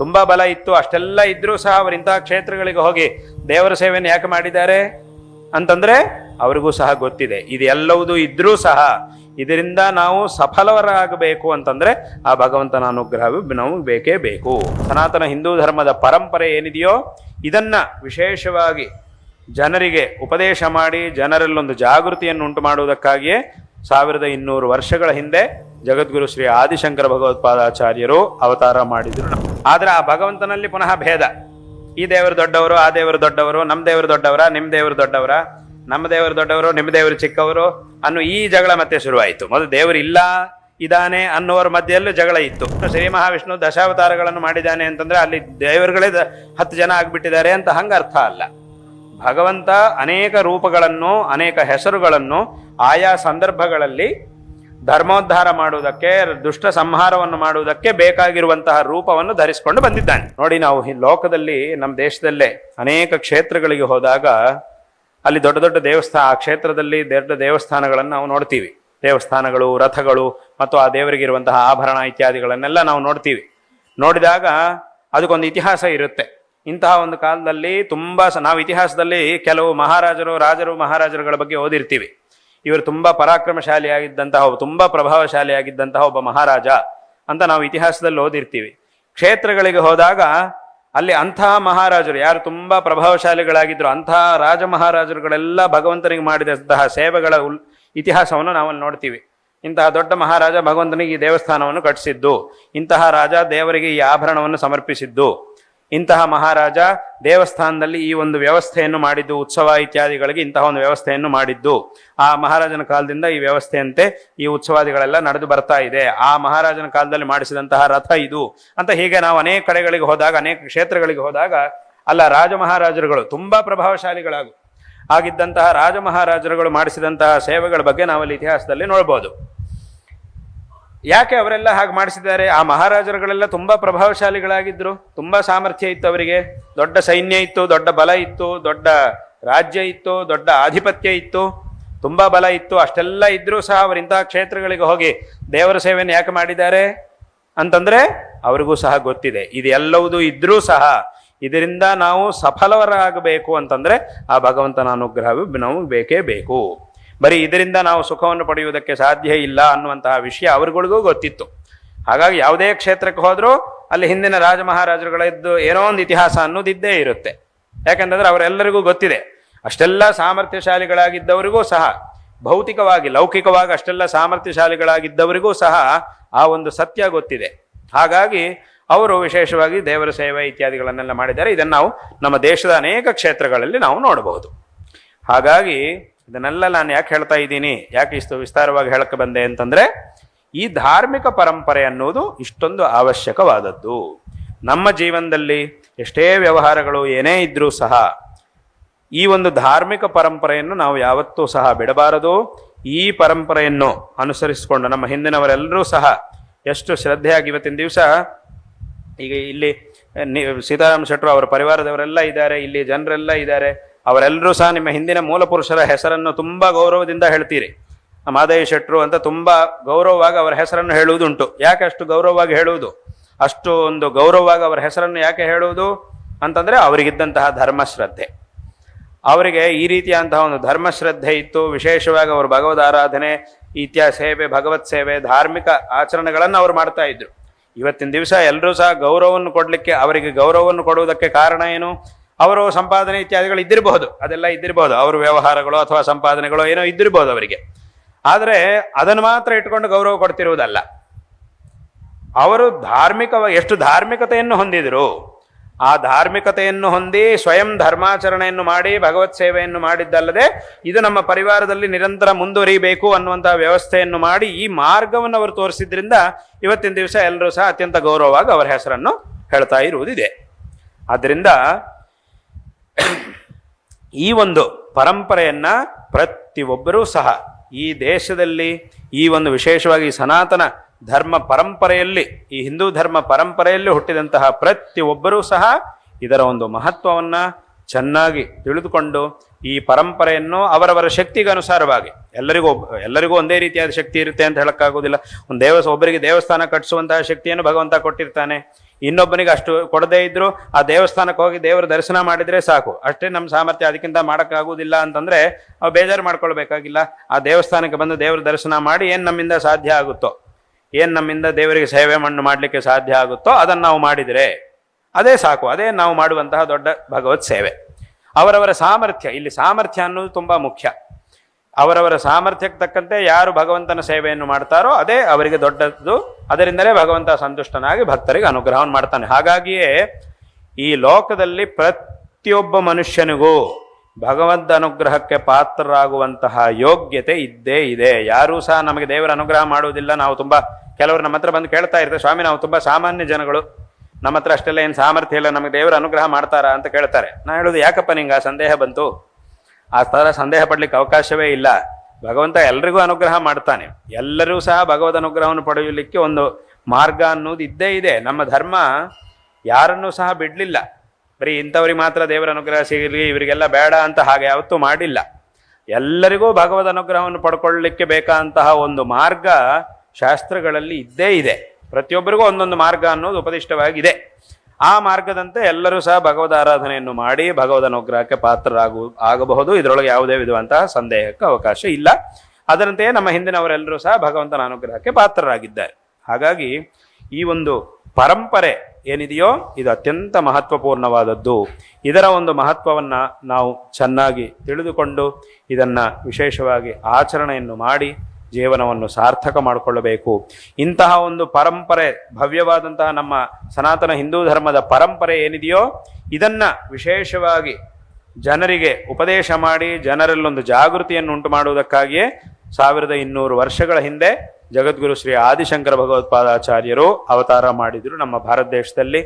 ತುಂಬಾ ಬಲ ಇತ್ತು. ಅಷ್ಟೆಲ್ಲ ಇದ್ದರೂ ಸಹ ಅವರು ಇಂತಹ ಕ್ಷೇತ್ರಗಳಿಗೆ ಹೋಗಿ ದೇವರ ಸೇವೆಯನ್ನು ಯಾಕೆ ಮಾಡಿದ್ದಾರೆ ಅಂತಂದ್ರೆ ಅವರಿಗೂ ಸಹ ಗೊತ್ತಿದೆ. ಇದೆಲ್ಲವುದು ಇದ್ದರೂ ಸಹ ಇದರಿಂದ ನಾವು ಸಫಲವರಾಗಬೇಕು ಅಂತಂದ್ರೆ ಆ ಭಗವಂತನ ಅನುಗ್ರಹವು ನಮಗೆ ಬೇಕೇ ಬೇಕು. ಸನಾತನ ಹಿಂದೂ ಧರ್ಮದ ಪರಂಪರೆ ಏನಿದೆಯೋ ಇದನ್ನ ವಿಶೇಷವಾಗಿ ಜನರಿಗೆ ಉಪದೇಶ ಮಾಡಿ ಜನರಲ್ಲೊಂದು ಜಾಗೃತಿಯನ್ನು ಉಂಟು ಮಾಡುವುದಕ್ಕಾಗಿಯೇ ಸಾವಿರದ ಇನ್ನೂರು ವರ್ಷಗಳ ಹಿಂದೆ ಜಗದ್ಗುರು ಶ್ರೀ ಆದಿಶಂಕರ ಭಗವತ್ಪಾದಾಚಾರ್ಯರು ಅವತಾರ ಮಾಡಿದ್ರು. ಆದ್ರೆ ಆ ಭಗವಂತನಲ್ಲಿ ಪುನಃ ಭೇದ. ಈ ದೇವರು ದೊಡ್ಡವರು, ಆ ದೇವರು ದೊಡ್ಡವರು ನಮ್ಮ ದೇವರು ದೊಡ್ಡವರ ನಿಮ್ಮ ದೇವರು ದೊಡ್ಡವರ, ನಮ್ಮ ದೇವರು ದೊಡ್ಡವರು ನಿಮ್ಮ ದೇವರು ಚಿಕ್ಕವರು ಅನ್ನೋ ಈ ಜಗಳ ಮತ್ತೆ ಶುರುವಾಯಿತು. ಮೊದಲು ದೇವರು ಇಲ್ಲ, ಇದಾನೆ ಅನ್ನೋರ ಮಧ್ಯೆಯಲ್ಲೂ ಜಗಳ ಇತ್ತು. ಶ್ರೀ ಮಹಾವಿಷ್ಣು ದಶಾವತಾರಗಳನ್ನು ಮಾಡಿದ್ದಾನೆ ಅಂತಂದ್ರೆ ಅಲ್ಲಿ ದೇವರುಗಳೇ ಹತ್ತು ಜನ ಆಗಿಬಿಟ್ಟಿದ್ದಾರೆ ಅಂತ ಹಂಗ ಅರ್ಥ ಅಲ್ಲ. ಭಗವಂತ ಅನೇಕ ರೂಪಗಳನ್ನು, ಅನೇಕ ಹೆಸರುಗಳನ್ನು ಆಯಾ ಸಂದರ್ಭಗಳಲ್ಲಿ ಧರ್ಮೋದ್ಧಾರ ಮಾಡುವುದಕ್ಕೆ, ದುಷ್ಟ ಸಂಹಾರವನ್ನು ಮಾಡುವುದಕ್ಕೆ ಬೇಕಾಗಿರುವಂತಹ ರೂಪವನ್ನು ಧರಿಸಿಕೊಂಡು ಬಂದಿದ್ದಾನೆ. ನೋಡಿ ನಾವು ಈ ಲೋಕದಲ್ಲಿ, ನಮ್ಮ ದೇಶದಲ್ಲೇ ಅನೇಕ ಕ್ಷೇತ್ರಗಳಿಗೆ ಹೋದಾಗ, ಅಲ್ಲಿ ದೊಡ್ಡ ದೊಡ್ಡ ದೇವಸ್ಥಾನ ಆ ಕ್ಷೇತ್ರದಲ್ಲಿ ದೊಡ್ಡ ದೇವಸ್ಥಾನಗಳನ್ನು ನಾವು ನೋಡ್ತೀವಿ. ದೇವಸ್ಥಾನಗಳು, ರಥಗಳು, ಮತ್ತು ಆ ದೇವರಿಗಿರುವಂತಹ ಆಭರಣ ಇತ್ಯಾದಿಗಳನ್ನೆಲ್ಲ ನಾವು ನೋಡ್ತೀವಿ. ನೋಡಿದಾಗ ಅದಕ್ಕೊಂದು ಇತಿಹಾಸ ಇರುತ್ತೆ. ಇಂತಹ ಒಂದು ಕಾಲದಲ್ಲಿ ತುಂಬಾ ನಾವು ಇತಿಹಾಸದಲ್ಲಿ ಕೆಲವು ಮಹಾರಾಜರು, ರಾಜರು, ಮಹಾರಾಜರುಗಳ ಬಗ್ಗೆ ಓದಿರ್ತೀವಿ. ಇವರು ತುಂಬ ಪರಾಕ್ರಮಶಾಲಿಯಾಗಿದ್ದಂತಹ, ತುಂಬಾ ಪ್ರಭಾವಶಾಲಿಯಾಗಿದ್ದಂತಹ ಒಬ್ಬ ಮಹಾರಾಜ ಅಂತ ನಾವು ಇತಿಹಾಸದಲ್ಲಿ ಓದಿರ್ತೀವಿ. ಕ್ಷೇತ್ರಗಳಿಗೆ ಹೋದಾಗ ಅಲ್ಲಿ ಅಂತಹ ಮಹಾರಾಜರು, ಯಾರು ತುಂಬ ಪ್ರಭಾವಶಾಲಿಗಳಾಗಿದ್ದರು ಅಂತಹ ರಾಜ ಮಹಾರಾಜರುಗಳೆಲ್ಲ ಭಗವಂತನಿಗೆ ಮಾಡಿದಂತಹ ಸೇವೆಗಳ ಉಲ್, ಇತಿಹಾಸವನ್ನು ನಾವಲ್ಲಿ ನೋಡ್ತೀವಿ. ಇಂತಹ ದೊಡ್ಡ ಮಹಾರಾಜ ಭಗವಂತನಿಗೆ ಈ ದೇವಸ್ಥಾನವನ್ನು ಕಟ್ಟಿಸಿದ್ದು, ಇಂತಹ ರಾಜ ದೇವರಿಗೆ ಈ ಆಭರಣವನ್ನು ಸಮರ್ಪಿಸಿದ್ದು. ಇಂತಹ ಮಹಾರಾಜ ದೇವಸ್ಥಾನದಲ್ಲಿ ಈ ಒಂದು ವ್ಯವಸ್ಥೆಯನ್ನು ಮಾಡಿದ್ದು, ಉತ್ಸವ ಇತ್ಯಾದಿಗಳಿಗೆ ಇಂತಹ ಒಂದು ವ್ಯವಸ್ಥೆಯನ್ನು ಮಾಡಿದ್ದು. ಆ ಮಹಾರಾಜನ ಕಾಲದಿಂದ ಈ ವ್ಯವಸ್ಥೆಯಂತೆ ಈ ಉತ್ಸವಾದಿಗಳೆಲ್ಲ ನಡೆದು ಬರ್ತಾ ಇದೆ. ಆ ಮಹಾರಾಜನ ಕಾಲದಲ್ಲಿ ಮಾಡಿಸಿದಂತಹ ರಥ ಇದು. ಅಂತ ಹೀಗೆ ನಾವು ಅನೇಕ ಕಡೆಗಳಿಗೆ ಹೋದಾಗ, ಅನೇಕ ಕ್ಷೇತ್ರಗಳಿಗೆ ಹೋದಾಗ, ಅಲ್ಲ ರಾಜ ಮಹಾರಾಜರುಗಳು ತುಂಬಾ ಪ್ರಭಾವಶಾಲಿಗಳಾಗು, ಆಗಿದ್ದಂತಹ ರಾಜ ಮಹಾರಾಜರುಗಳು ಮಾಡಿಸಿದಂತಹ ಸೇವೆಗಳ ಬಗ್ಗೆ ನಾವಲ್ಲಿ ಇತಿಹಾಸದಲ್ಲಿ ನೋಡ್ಬೋದು. ಯಾಕೆ ಅವರೆಲ್ಲ ಹಾಗೆ ಮಾಡಿಸಿದ್ದಾರೆ? ಆ ಮಹಾರಾಜರುಗಳೆಲ್ಲ ತುಂಬ ಪ್ರಭಾವಶಾಲಿಗಳಾಗಿದ್ದರು ತುಂಬ ಸಾಮರ್ಥ್ಯ ಇತ್ತು ಅವರಿಗೆ. ದೊಡ್ಡ ಸೈನ್ಯ ಇತ್ತು, ದೊಡ್ಡ ಬಲ ಇತ್ತು, ದೊಡ್ಡ ರಾಜ್ಯ ಇತ್ತು, ದೊಡ್ಡ ಆಧಿಪತ್ಯ ಇತ್ತು. ತುಂಬ ಬಲ ಇತ್ತು. ಅಷ್ಟೆಲ್ಲ ಇದ್ದರೂ ಸಹ ಅವರು ಇಂತಹ ಕ್ಷೇತ್ರಗಳಿಗೆ ಹೋಗಿ ದೇವರ ಸೇವೆಯನ್ನು ಯಾಕೆ ಮಾಡಿದ್ದಾರೆ? ಅಂತಂದರೆ ಅವರಿಗೂ ಸಹ ಗೊತ್ತಿದೆ. ಇದೆಲ್ಲವುದು ಇದ್ದರೂ ಸಹ ಇದರಿಂದ ನಾವು ಸಫಲವರಾಗಬೇಕು ಅಂತಂದರೆ ಆ ಭಗವಂತನ ಅನುಗ್ರಹವು ನಮಗೆ ಬೇಕೇ ಬೇಕು. ಬರೀ ಇದರಿಂದ ನಾವು ಸುಖವನ್ನು ಪಡೆಯುವುದಕ್ಕೆ ಸಾಧ್ಯ ಇಲ್ಲ ಅನ್ನುವಂತಹ ವಿಷಯ ಅವರುಗಳಿಗೂ ಗೊತ್ತಿತ್ತು. ಹಾಗಾಗಿ ಯಾವುದೇ ಕ್ಷೇತ್ರಕ್ಕೆ ಹೋದರೂ ಅಲ್ಲಿ ಹಿಂದಿನ ರಾಜ ಮಹಾರಾಜರುಗಳಿದ್ದು ಏನೋ ಒಂದು ಇತಿಹಾಸ ಅನ್ನೋದಿದ್ದೇ ಇರುತ್ತೆ. ಯಾಕಂತಂದ್ರೆ ಅವರೆಲ್ಲರಿಗೂ ಗೊತ್ತಿದೆ. ಅಷ್ಟೆಲ್ಲ ಸಾಮರ್ಥ್ಯಶಾಲಿಗಳಾಗಿದ್ದವರಿಗೂ ಸಹ, ಭೌತಿಕವಾಗಿ, ಲೌಕಿಕವಾಗಿ ಅಷ್ಟೆಲ್ಲ ಸಾಮರ್ಥ್ಯಶಾಲಿಗಳಾಗಿದ್ದವರಿಗೂ ಸಹ ಆ ಒಂದು ಸತ್ಯ ಗೊತ್ತಿದೆ. ಹಾಗಾಗಿ ಅವರು ವಿಶೇಷವಾಗಿ ದೇವರ ಸೇವೆ ಇತ್ಯಾದಿಗಳನ್ನೆಲ್ಲ ಮಾಡಿದ್ದಾರೆ. ಇದನ್ನು ನಾವು ನಮ್ಮ ದೇಶದ ಅನೇಕ ಕ್ಷೇತ್ರಗಳಲ್ಲಿ ನಾವು ನೋಡಬಹುದು. ಹಾಗಾಗಿ ಇದನ್ನೆಲ್ಲ ನಾನು ಯಾಕೆ ಹೇಳ್ತಾ ಇದ್ದೀನಿ? ಯಾಕೆ ಇಷ್ಟು ವಿಸ್ತಾರವಾಗಿ ಹೇಳಕ್ಕೆ ಬಂದೆ ಅಂತಂದ್ರೆ, ಈ ಧಾರ್ಮಿಕ ಪರಂಪರೆ ಅನ್ನೋದು ಇಷ್ಟೊಂದು ಅವಶ್ಯಕವಾದದ್ದು. ನಮ್ಮ ಜೀವನದಲ್ಲಿ ಎಷ್ಟೇ ವ್ಯವಹಾರಗಳು ಏನೇ ಇದ್ದರೂ ಸಹ, ಈ ಒಂದು ಧಾರ್ಮಿಕ ಪರಂಪರೆಯನ್ನು ನಾವು ಯಾವತ್ತೂ ಸಹ ಬಿಡಬಾರದು. ಈ ಪರಂಪರೆಯನ್ನು ಅನುಸರಿಸಿಕೊಂಡು ನಮ್ಮ ಹಿಂದಿನವರೆಲ್ಲರೂ ಸಹ ಎಷ್ಟು ಶ್ರದ್ಧೆಯಾಗಿ ಇವತ್ತಿನ ದಿವಸ, ಈಗ ಇಲ್ಲಿ ಸೀತಾರಾಮ ಶೆಟ್ಟರು ಅವರ ಪರಿವಾರದವರೆಲ್ಲ ಇದ್ದಾರೆ, ಇಲ್ಲಿ ಜನರೆಲ್ಲ ಇದ್ದಾರೆ. ಅವರೆಲ್ಲರೂ ಸಹ ನಿಮ್ಮ ಹಿಂದಿನ ಮೂಲ ಪುರುಷರ ಹೆಸರನ್ನು ತುಂಬ ಗೌರವದಿಂದ ಹೇಳ್ತೀರಿ. ಮಾದಯ್ಯ ಶೆಟ್ರು ಅಂತ ತುಂಬ ಗೌರವವಾಗಿ ಅವರ ಹೆಸರನ್ನು ಹೇಳುವುದುಂಟು. ಯಾಕೆ ಅಷ್ಟು ಗೌರವವಾಗಿ ಹೇಳುವುದು? ಅಷ್ಟು ಒಂದು ಗೌರವವಾಗಿ ಅವರ ಹೆಸರನ್ನು ಯಾಕೆ ಹೇಳುವುದು? ಅಂತಂದರೆ ಅವರಿಗಿದ್ದಂತಹ ಧರ್ಮಶ್ರದ್ಧೆ. ಅವರಿಗೆ ಈ ರೀತಿಯಾದಂತಹ ಒಂದು ಧರ್ಮಶ್ರದ್ಧೆ ಇತ್ತು. ವಿಶೇಷವಾಗಿ ಅವರು ಭಗವದ್ ಆರಾಧನೆ ಇತ್ಯ ಸೇವೆ, ಭಗವತ್ ಸೇವೆ, ಧಾರ್ಮಿಕ ಆಚರಣೆಗಳನ್ನು ಅವರು ಮಾಡ್ತಾ ಇದ್ರು. ಇವತ್ತಿನ ದಿವಸ ಎಲ್ಲರೂ ಸಹ ಗೌರವವನ್ನು ಕೊಡಲಿಕ್ಕೆ, ಅವರಿಗೆ ಗೌರವವನ್ನು ಕೊಡುವುದಕ್ಕೆ ಕಾರಣ ಏನು? ಅವರು ಸಂಪಾದನೆ ಇತ್ಯಾದಿಗಳು ಇದ್ದಿರಬಹುದು. ಅದೆಲ್ಲ ಇದ್ದಿರಬಹುದು. ಅವರ ವ್ಯವಹಾರಗಳು ಅಥವಾ ಸಂಪಾದನೆಗಳು ಏನೋ ಇದ್ದಿರಬಹುದು ಅವರಿಗೆ. ಆದರೆ ಅದನ್ನು ಮಾತ್ರ ಇಟ್ಕೊಂಡು ಗೌರವ ಕೊಡ್ತಿರುವುದಲ್ಲ. ಅವರು ಧಾರ್ಮಿಕ ಎಷ್ಟು ಧಾರ್ಮಿಕತೆಯನ್ನು ಹೊಂದಿದರು, ಆ ಧಾರ್ಮಿಕತೆಯನ್ನು ಹೊಂದಿ ಸ್ವಯಂ ಧರ್ಮಾಚರಣೆಯನ್ನು ಮಾಡಿ, ಭಗವತ್ ಸೇವೆಯನ್ನು ಮಾಡಿದ್ದಲ್ಲದೆ ಇದು ನಮ್ಮ ಪರಿವಾರದಲ್ಲಿ ನಿರಂತರ ಮುಂದುವರಿಬೇಕು ಅನ್ನುವಂತಹ ವ್ಯವಸ್ಥೆಯನ್ನು ಮಾಡಿ ಈ ಮಾರ್ಗವನ್ನು ಅವರು ತೋರಿಸಿದ್ರಿಂದ ಇವತ್ತಿನ ದಿವಸ ಎಲ್ಲರೂ ಸಹ ಅತ್ಯಂತ ಗೌರವವಾಗಿ ಅವರ ಹೆಸರನ್ನು ಹೇಳ್ತಾ ಇರುವುದಿದೆ. ಆದ್ದರಿಂದ ಈ ಒಂದು ಪರಂಪರೆಯನ್ನ ಪ್ರತಿಯೊಬ್ಬರೂ ಸಹ ಈ ದೇಶದಲ್ಲಿ, ಈ ಒಂದು ವಿಶೇಷವಾಗಿ ಸನಾತನ ಧರ್ಮ ಪರಂಪರೆಯಲ್ಲಿ, ಈ ಹಿಂದೂ ಧರ್ಮ ಪರಂಪರೆಯಲ್ಲಿ ಹುಟ್ಟಿದಂತಹ ಪ್ರತಿಯೊಬ್ಬರೂ ಸಹ ಇದರ ಒಂದು ಮಹತ್ವವನ್ನ ಚೆನ್ನಾಗಿ ತಿಳಿದುಕೊಂಡು ಈ ಪರಂಪರೆಯನ್ನು ಅವರವರ ಶಕ್ತಿಗೆ ಅನುಸಾರವಾಗಿ, ಎಲ್ಲರಿಗೂ ಎಲ್ಲರಿಗೂ ಒಂದೇ ರೀತಿಯಾದ ಶಕ್ತಿ ಇರುತ್ತೆ ಅಂತ ಹೇಳೋಕ್ಕಾಗೋದಿಲ್ಲ ಒಂದು ದೇವಸ್, ಒಬ್ಬರಿಗೆ ದೇವಸ್ಥಾನ ಕಟ್ಟಿಸುವಂತಹ ಶಕ್ತಿಯನ್ನು ಭಗವಂತ ಕೊಟ್ಟಿರ್ತಾನೆ. ಇನ್ನೊಬ್ಬನಿಗೆ ಅಷ್ಟು ಕೊಡದೇ ಇದ್ರು ಆ ದೇವಸ್ಥಾನಕ್ಕೆ ಹೋಗಿ ದೇವರ ದರ್ಶನ ಮಾಡಿದ್ರೆ ಸಾಕು. ಅಷ್ಟೇ ನಮ್ಮ ಸಾಮರ್ಥ್ಯ, ಅದಕ್ಕಿಂತ ಮಾಡೋಕ್ಕಾಗುವುದಿಲ್ಲ ಅಂತಂದ್ರೆ ನಾವು ಬೇಜಾರು ಮಾಡ್ಕೊಳ್ಬೇಕಾಗಿಲ್ಲ. ಆ ದೇವಸ್ಥಾನಕ್ಕೆ ಬಂದು ದೇವರ ದರ್ಶನ ಮಾಡಿ ಏನು ನಮ್ಮಿಂದ ಸಾಧ್ಯ ಆಗುತ್ತೋ, ಏನು ನಮ್ಮಿಂದ ದೇವರಿಗೆ ಸೇವೆ ಮಣ್ಣು ಮಾಡಲಿಕ್ಕೆ ಸಾಧ್ಯ ಆಗುತ್ತೋ ಅದನ್ನು ನಾವು ಮಾಡಿದರೆ ಅದೇ ಸಾಕು. ಅದೇ ನಾವು ಮಾಡುವಂತಹ ದೊಡ್ಡ ಭಗವತ್ ಸೇವೆ. ಅವರವರ ಸಾಮರ್ಥ್ಯ, ಇಲ್ಲಿ ಸಾಮರ್ಥ್ಯ ಅನ್ನೋದು ತುಂಬ ಮುಖ್ಯ. ಅವರವರ ಸಾಮರ್ಥ್ಯಕ್ಕೆ ತಕ್ಕಂತೆ ಯಾರು ಭಗವಂತನ ಸೇವೆಯನ್ನು ಮಾಡ್ತಾರೋ ಅದೇ ಅವರಿಗೆ ದೊಡ್ಡದ್ದು. ಅದರಿಂದಲೇ ಭಗವಂತ ಸಂತುಷ್ಟನಾಗಿ ಭಕ್ತರಿಗೆ ಅನುಗ್ರಹವನ್ನು ಮಾಡ್ತಾನೆ. ಹಾಗಾಗಿಯೇ ಈ ಲೋಕದಲ್ಲಿ ಪ್ರತಿಯೊಬ್ಬ ಮನುಷ್ಯನಿಗೂ ಭಗವಂತ ಅನುಗ್ರಹಕ್ಕೆ ಪಾತ್ರರಾಗುವಂತಹ ಯೋಗ್ಯತೆ ಇದ್ದೇ ಇದೆ. ಯಾರೂ ಸಹ ನಮಗೆ ದೇವರ ಅನುಗ್ರಹ ಮಾಡುವುದಿಲ್ಲ. ನಾವು ತುಂಬ ಕೆಲವರು ನಮ್ಮ ಹತ್ರ ಬಂದು ಕೇಳ್ತಾ ಇರ್ತಾರೆ, ಸ್ವಾಮಿ, ನಾವು ತುಂಬ ಸಾಮಾನ್ಯ ಜನಗಳು. ನಮ್ಮ ಹತ್ರ ಅಷ್ಟೆಲ್ಲ ಏನು ಸಾಮರ್ಥ್ಯ ಇಲ್ಲ. ನಮಗೆ ದೇವರ ಅನುಗ್ರಹ ಮಾಡ್ತಾರಾ? ಅಂತ ಕೇಳ್ತಾರೆ. ನಾ ಹೇಳೋದು, ಯಾಕಪ್ಪ ನಿಂಗೆ ಆ ಸಂದೇಹ ಬಂತು? ಆ ಥರ ಸಂದೇಹ ಪಡ್ಲಿಕ್ಕೆ ಅವಕಾಶವೇ ಇಲ್ಲ. ಭಗವಂತ ಎಲ್ರಿಗೂ ಅನುಗ್ರಹ ಮಾಡ್ತಾನೆ. ಎಲ್ಲರೂ ಸಹ ಭಗವದ್ ಅನುಗ್ರಹವನ್ನು ಪಡೆಯಲಿಕ್ಕೆ ಒಂದು ಮಾರ್ಗ ಅನ್ನೋದು ಇದ್ದೇ ಇದೆ. ನಮ್ಮ ಧರ್ಮ ಯಾರನ್ನೂ ಸಹ ಬಿಡಲಿಲ್ಲ. ಬರೀ ಇಂಥವ್ರಿಗೆ ಮಾತ್ರ ದೇವರ ಅನುಗ್ರಹ ಸಿಗಲಿ, ಇವರಿಗೆಲ್ಲ ಬೇಡ ಅಂತ ಹಾಗೆ ಯಾವತ್ತೂ ಮಾಡಿಲ್ಲ. ಎಲ್ಲರಿಗೂ ಭಗವದ್ ಅನುಗ್ರಹವನ್ನು ಪಡ್ಕೊಳ್ಳಲಿಕ್ಕೆ ಬೇಕಾದಂತಹ ಒಂದು ಮಾರ್ಗ ಶಾಸ್ತ್ರಗಳಲ್ಲಿ ಇದ್ದೇ ಇದೆ. ಪ್ರತಿಯೊಬ್ಬರಿಗೂ ಒಂದೊಂದು ಮಾರ್ಗ ಅನ್ನೋದು ಉಪದಿಷ್ಟವಾಗಿದೆ. ಆ ಮಾರ್ಗದಂತೆ ಎಲ್ಲರೂ ಸಹ ಭಗವದ ಆರಾಧನೆಯನ್ನು ಮಾಡಿ ಭಗವದ್ ಅನುಗ್ರಹಕ್ಕೆ ಪಾತ್ರರಾಗು ಆಗಬಹುದು. ಇದರೊಳಗೆ ಯಾವುದೇ ವಿಧವಂತಹ ಸಂದೇಹಕ್ಕೆ ಅವಕಾಶ ಇಲ್ಲ. ಅದರಂತೆಯೇ ನಮ್ಮ ಹಿಂದಿನವರೆಲ್ಲರೂ ಸಹ ಭಗವಂತನ ಅನುಗ್ರಹಕ್ಕೆ ಪಾತ್ರರಾಗಿದ್ದಾರೆ. ಹಾಗಾಗಿ ಈ ಒಂದು ಪರಂಪರೆ ಏನಿದೆಯೋ ಇದು ಅತ್ಯಂತ ಮಹತ್ವಪೂರ್ಣವಾದದ್ದು. ಇದರ ಒಂದು ಮಹತ್ವವನ್ನು ನಾವು ಚೆನ್ನಾಗಿ ತಿಳಿದುಕೊಂಡು ಇದನ್ನು ವಿಶೇಷವಾಗಿ ಆಚರಣೆಯನ್ನು ಮಾಡಿ ಜೀವನವನ್ನು ಸಾರ್ಥಕ ಮಾಡಿಕೊಳ್ಳಬೇಕು. ಇಂತಹ ಒಂದು ಪರಂಪರೆ, ಭವ್ಯವಾದಂತಹ ನಮ್ಮ ಸನಾತನ ಹಿಂದೂ ಧರ್ಮದ ಪರಂಪರೆ ಏನಿದೆಯೋ, ಇದನ್ನು ವಿಶೇಷವಾಗಿ ಜನರಿಗೆ ಉಪದೇಶ ಮಾಡಿ, ಜನರಲ್ಲೊಂದು ಜಾಗೃತಿಯನ್ನು ಉಂಟು ಮಾಡುವುದಕ್ಕಾಗಿಯೇ ಸಾವಿರದ ಇನ್ನೂರು ವರ್ಷಗಳ ಹಿಂದೆ ಜಗದ್ಗುರು ಶ್ರೀ ಆದಿಶಂಕರ ಭಗವತ್ಪಾದಾಚಾರ್ಯರು ಅವತಾರ ಮಾಡಿದರು ನಮ್ಮ ಭಾರತ ದೇಶದಲ್ಲಿ.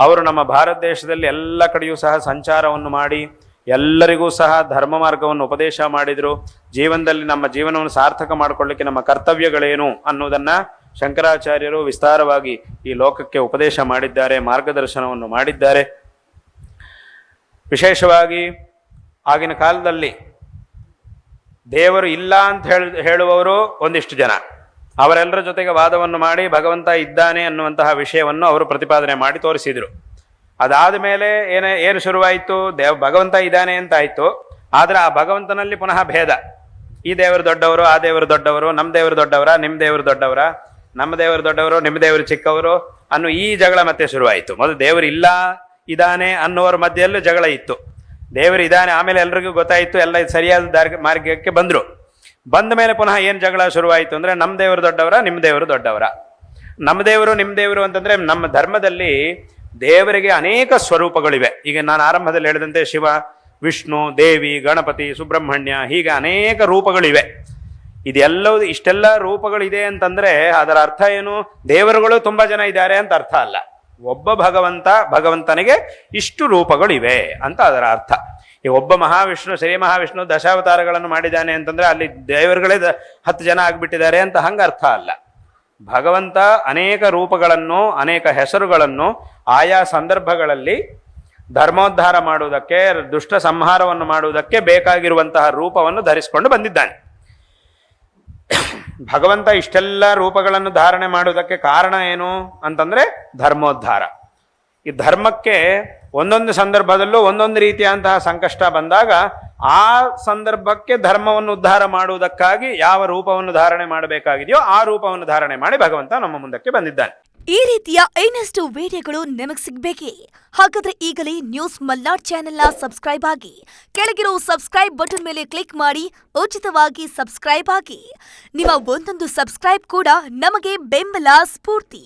ಅವರು ನಮ್ಮ ಭಾರತ ದೇಶದಲ್ಲಿ ಎಲ್ಲ ಕಡೆಯೂ ಸಹ ಸಂಚಾರವನ್ನು ಮಾಡಿ ಎಲ್ಲರಿಗೂ ಸಹ ಧರ್ಮ ಮಾರ್ಗವನ್ನು ಉಪದೇಶ ಮಾಡಿದರು. ಜೀವನದಲ್ಲಿ ನಮ್ಮ ಜೀವನವನ್ನು ಸಾರ್ಥಕ ಮಾಡಿಕೊಳ್ಳಿಕ್ಕೆ ನಮ್ಮ ಕರ್ತವ್ಯಗಳೇನು ಅನ್ನೋದನ್ನ ಶಂಕರಾಚಾರ್ಯರು ವಿಸ್ತಾರವಾಗಿ ಈ ಲೋಕಕ್ಕೆ ಉಪದೇಶ ಮಾಡಿದ್ದಾರೆ, ಮಾರ್ಗದರ್ಶನವನ್ನು ಮಾಡಿದ್ದಾರೆ. ವಿಶೇಷವಾಗಿ ಆಗಿನ ಕಾಲದಲ್ಲಿ ದೇವರು ಇಲ್ಲ ಅಂತ ಹೇಳ, ಹೇಳುವವರು ಒಂದಿಷ್ಟು ಜನ. ಅವರೆಲ್ಲರ ಜೊತೆಗೆ ವಾದವನ್ನು ಮಾಡಿ ಭಗವಂತ ಇದ್ದಾನೆ ಅನ್ನುವಂತಹ ವಿಷಯವನ್ನು ಅವರು ಪ್ರತಿಪಾದನೆ ಮಾಡಿ ತೋರಿಸಿದರು. ಅದಾದ ಮೇಲೆ ಏನೇ, ಏನು ಶುರುವಾಯಿತು? ದೇವ ಭಗವಂತ ಇದ್ದಾನೆ ಅಂತ ಆಯಿತು. ಆದರೆ ಆ ಭಗವಂತನಲ್ಲಿ ಪುನಃ ಭೇದ. ಈ ದೇವರು ದೊಡ್ಡವರು, ಆ ದೇವರು ದೊಡ್ಡವರು ನಮ್ಮ ದೇವರು ದೊಡ್ಡವರ ನಿಮ್ಮ ದೇವರು ದೊಡ್ಡವರ, ನಮ್ಮ ದೇವರು ದೊಡ್ಡವರು ನಿಮ್ಮ ದೇವರು ಚಿಕ್ಕವರು ಅನ್ನು ಈ ಜಗಳ ಮತ್ತೆ ಶುರುವಾಯಿತು. ಮೊದಲು ದೇವರು ಇಲ್ಲ, ಇದ್ದಾನೆ ಅನ್ನೋರ ಮಧ್ಯೆಯಲ್ಲೂ ಜಗಳ ಇತ್ತು. ದೇವರು ಇದ್ದಾನೆ, ಆಮೇಲೆ ಎಲ್ರಿಗೂ ಗೊತ್ತಾಯಿತು, ಎಲ್ಲ ಸರಿಯಾದ ದಾರಿ, ಮಾರ್ಗಕ್ಕೆ ಬಂದರು. ಬಂದ ಮೇಲೆ ಪುನಃ ಏನು ಜಗಳ ಶುರುವಾಯಿತು ಅಂದರೆ ನಮ್ಮ ದೇವರು ದೊಡ್ಡವರ ನಿಮ್ಮ ದೇವರು ದೊಡ್ಡವರ. ನಮ್ಮ ದೇವರು ನಿಮ್ಮ ದೇವರು ಅಂತಂದರೆ, ನಮ್ಮ ಧರ್ಮದಲ್ಲಿ ದೇವರಿಗೆ ಅನೇಕ ಸ್ವರೂಪಗಳಿವೆ. ಈಗ ನಾನು ಆರಂಭದಲ್ಲಿ ಹೇಳಿದಂತೆ ಶಿವ, ವಿಷ್ಣು, ದೇವಿ, ಗಣಪತಿ, ಸುಬ್ರಹ್ಮಣ್ಯ ಹೀಗೆ ಅನೇಕ ರೂಪಗಳಿವೆ. ಇದೆಲ್ಲವೂ ಇಷ್ಟೆಲ್ಲ ರೂಪಗಳಿದೆ ಅಂತಂದ್ರೆ ಅದರ ಅರ್ಥ ಏನು? ದೇವರುಗಳು ತುಂಬಾ ಜನ ಇದ್ದಾರೆ ಅಂತ ಅರ್ಥ ಅಲ್ಲ. ಒಬ್ಬ ಭಗವಂತ ಭಗವಂತನಿಗೆ ಇಷ್ಟು ರೂಪಗಳಿವೆ ಅಂತ ಅದರ ಅರ್ಥ. ಈ ಒಬ್ಬ ಮಹಾವಿಷ್ಣು, ಶ್ರೀ ಮಹಾವಿಷ್ಣು ದಶಾವತಾರಗಳನ್ನು ಮಾಡಿದ್ದಾನೆ ಅಂತಂದ್ರೆ ಅಲ್ಲಿ ದೇವರುಗಳೇ ಹತ್ತು ಜನ ಆಗಿಬಿಟ್ಟಿದ್ದಾರೆ ಅಂತ ಹಂಗ ಅರ್ಥ ಅಲ್ಲ. ಭಗವಂತ ಅನೇಕ ರೂಪಗಳನ್ನು, ಅನೇಕ ಹೆಸರುಗಳನ್ನು ಆಯಾ ಸಂದರ್ಭಗಳಲ್ಲಿ ಧರ್ಮೋದ್ಧಾರ ಮಾಡುವುದಕ್ಕೆ, ದುಷ್ಟ ಸಂಹಾರವನ್ನು ಮಾಡುವುದಕ್ಕೆ ಬೇಕಾಗಿರುವಂತಹ ರೂಪವನ್ನು ಧರಿಸಿಕೊಂಡು ಬಂದಿದ್ದಾನೆ. ಭಗವಂತ ಇಷ್ಟೆಲ್ಲ ರೂಪಗಳನ್ನು ಧಾರಣೆ ಮಾಡುವುದಕ್ಕೆ ಕಾರಣ ಏನು ಅಂತಂದರೆ ಧರ್ಮೋದ್ಧಾರ. ಈ ಧರ್ಮಕ್ಕೆ ಒಂದೊಂದು ಸಂದರ್ಭದಲ್ಲೂ ಒಂದೊಂದು ರೀತಿಯಂತಹ ಸಂಕಷ್ಟ ಬಂದಾಗ ಆ ಸಂದರ್ಭಕ್ಕೆ ಧರ್ಮವನ್ನು ಉದ್ಧಾರ ಮಾಡುವುದಕ್ಕಾಗಿ ಯಾವ ರೂಪವನ್ನು ಧಾರಣೆ ಮಾಡಬೇಕಾಗಿದೆಯೋ ಆ ರೂಪವನ್ನು ಧಾರಣೆ ಮಾಡಿ ಭಗವಂತ ನಮ್ಮ ಮುಂದಕ್ಕೆ ಬಂದಿದ್ದಾನೆ. ಈ ರೀತಿಯ ಇನ್ನಷ್ಟು ವಿಡಿಯೋಗಳು ನಿಮಗೆ ಸಿಗಬೇಕೇ? ಹಾಗಾದ್ರೆ ಈಗಲೇ ನ್ಯೂಸ್ ಮಲ್ನಾಡ್ ಚಾನೆಲ್ನ ಸಬ್ಸ್ಕ್ರೈಬ್ ಆಗಿ, ಕೆಳಗಿರೋ ಸಬ್ಸ್ಕ್ರೈಬ್ ಬಟನ್ ಮೇಲೆ ಕ್ಲಿಕ್ ಮಾಡಿ, ಉಚಿತವಾಗಿ ಸಬ್ಸ್ಕ್ರೈಬ್ ಆಗಿ. ನಿಮ್ಮ ಒಂದೊಂದು ಸಬ್ಸ್ಕ್ರೈಬ್ ಕೂಡ ನಮಗೆ ಬೆಂಬಲ, ಸ್ಫೂರ್ತಿ.